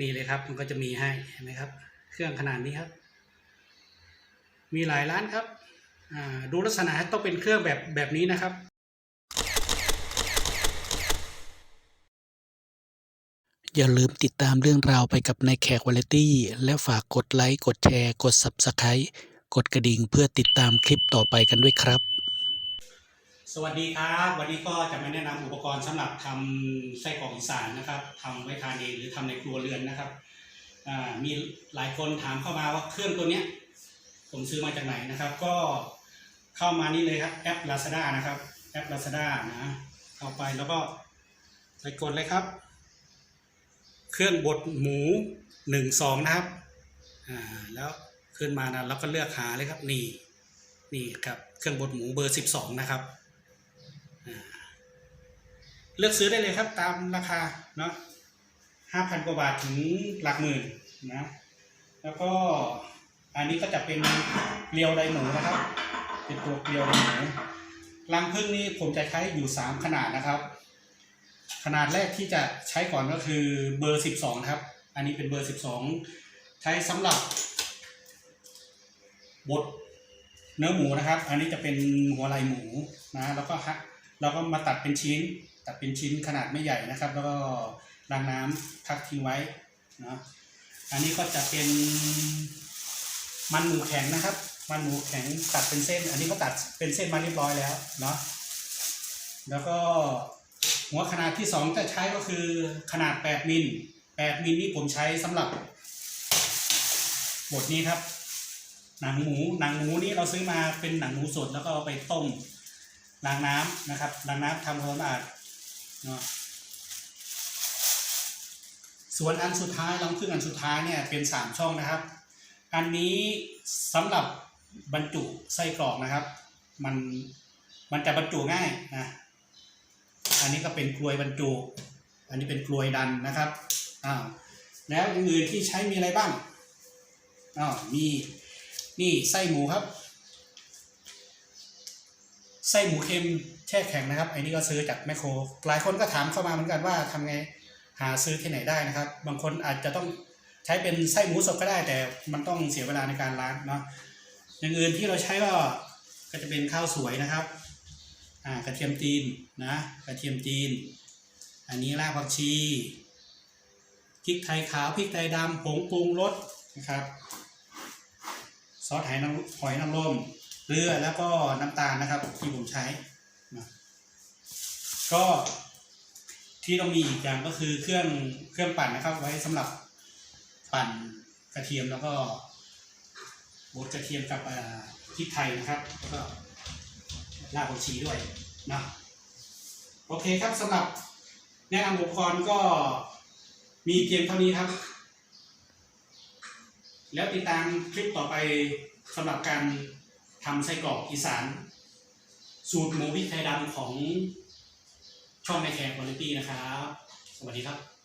นี่เลยครับ มันก็จะมีให้เห็นไหมครับ เครื่องขนาดนี้ครับ มีหลายร้านครับดูลักษณะต้องเป็นเครื่องแบบแบบนี้นะครับ อย่าลืมติดตามเรื่องราวไปกับนายแขกวาเลตี้ และฝากกดไลค์ กดแชร์ กด Subscribe กดกระดิ่งเพื่อติดตามคลิปต่อไปกันด้วยครับ สวัสดีครับ วันนี้ก็จะมาแนะนำอุปกรณ์สำหรับทำไส้กรอกอีสานนะครับทำไว้ทานเองหรือทำในครัวเรือนนะครับมีหลายคนถามเข้ามาว่าเครื่องตัวเนี้ย ผมซื้อมาจากไหนนะครับ ก็เข้ามานี่เลยครับแอป Lazada นะครับแอป Lazada นะเข้าไปแล้วก็ไปกดเลยครับ เครื่องบดหมูหนึ่งสองนะครับอ่าแล้วขึ้นมานะเราก็เลือกหาเลยครับนี่นี่ครับเครื่องบดหมูเบอร์สิบสองนะครับ เลือกซื้อได้เลยครับตามราคาเนาะห้าพันกว่าบาทถึงหลักหมื่นนะแล้วก็อันนี้ก็จะเป็นเกลียวไดหมูนะครับ เป็นตัวเกลียวไดหมูรังพึ่งนี่ผมจะใช้อยู่สามขนาดนะครับ ขนาดแรกที่จะใช้ก่อนก็คือเบอร์สิบสองครับ อันนี้เป็นเบอร์สิบสองใช้สำหรับบดเนื้อหมูนะครับ อันนี้จะเป็นหัวไหล่หมูนะแล้วก็ฮะ เราก็มาตัดเป็นชิ้น ตัดเป็นชิ้นขนาดไม่ใหญ่นะครับ แล้วก็ล้างน้ำพักทิ้งไว้เนาะอันนี้ก็จะเป็นมันหมูแข็งนะครับ มันหมูแข็งตัดเป็นเส้น อันนี้ก็ตัดเป็นเส้นมาเรียบร้อยแล้วเนาะแล้วก็หัวขนาดที่สองจะใช้ก็คือขนาด 8 มิล 8 มิลนี่ผมใช้สำหรับบทนี้ครับ หนังหมูหนังหมูนี่เราซื้อมาเป็นหนังหมูสดแล้วก็ไปต้ม ล้างน้ำนะครับล้างน้ำทำความสะอาดเนาะส่วนอันสุดท้ายรังพึ่งอันสุดท้ายเนี่ยเป็นสามช่องนะครับ อันนี้สำหรับบรรจุไส้กรอกนะครับ มันมันจะบรรจุง่ายนะอันนี้ก็เป็นกลวยบรรจุ อันนี้เป็นกลวยดันนะครับอ้าวแล้วอย่างอื่นที่ใช้มีอะไรบ้างอ้าวมีนี่ไส้หมูครับ ไส้หมูเค็มแช่แข็งนะครับไอ้นี่ก็ซื้อจากแมคโคร หลายคนก็ถามเข้ามาเหมือนกันว่าทำไงหาซื้อที่ไหนได้นะครับ บางคนอาจจะต้องใช้เป็นไส้หมูสดก็ได้ แต่มันต้องเสียเวลาในการล้างเนาะอย่างอื่นที่เราใช้ก็ก็จะเป็นข้าวสวยนะครับอ่ากระเทียมจีนนะกระเทียมจีน อันนี้รากผักชีพริกไทยขาวพริกไทยดำผงปรุงรสนะครับซอสหอยนางหอยนางรม เกลือแล้วก็น้ำตาลนะครับ ที่ผมใช้ ก็ที่ต้องมีอีกอย่างก็คือเครื่องเครื่องปั่นนะครับ ไว้สำหรับปั่นกระเทียมแล้วก็บดกระเทียมกับพริกไทยนะครับแล้วก็รากผักชีด้วยนะโอเคครับสำหรับแนะนำอุปกรณ์ก็มีเพียงเท่านี้ครับ แล้วติดตามคลิปต่อไปสำหรับการ ทำไส้กรอกอีสาน สูตรหมูพริกไทยดำของช่องแม่แคร์คุณภาพนะครับ สวัสดีครับ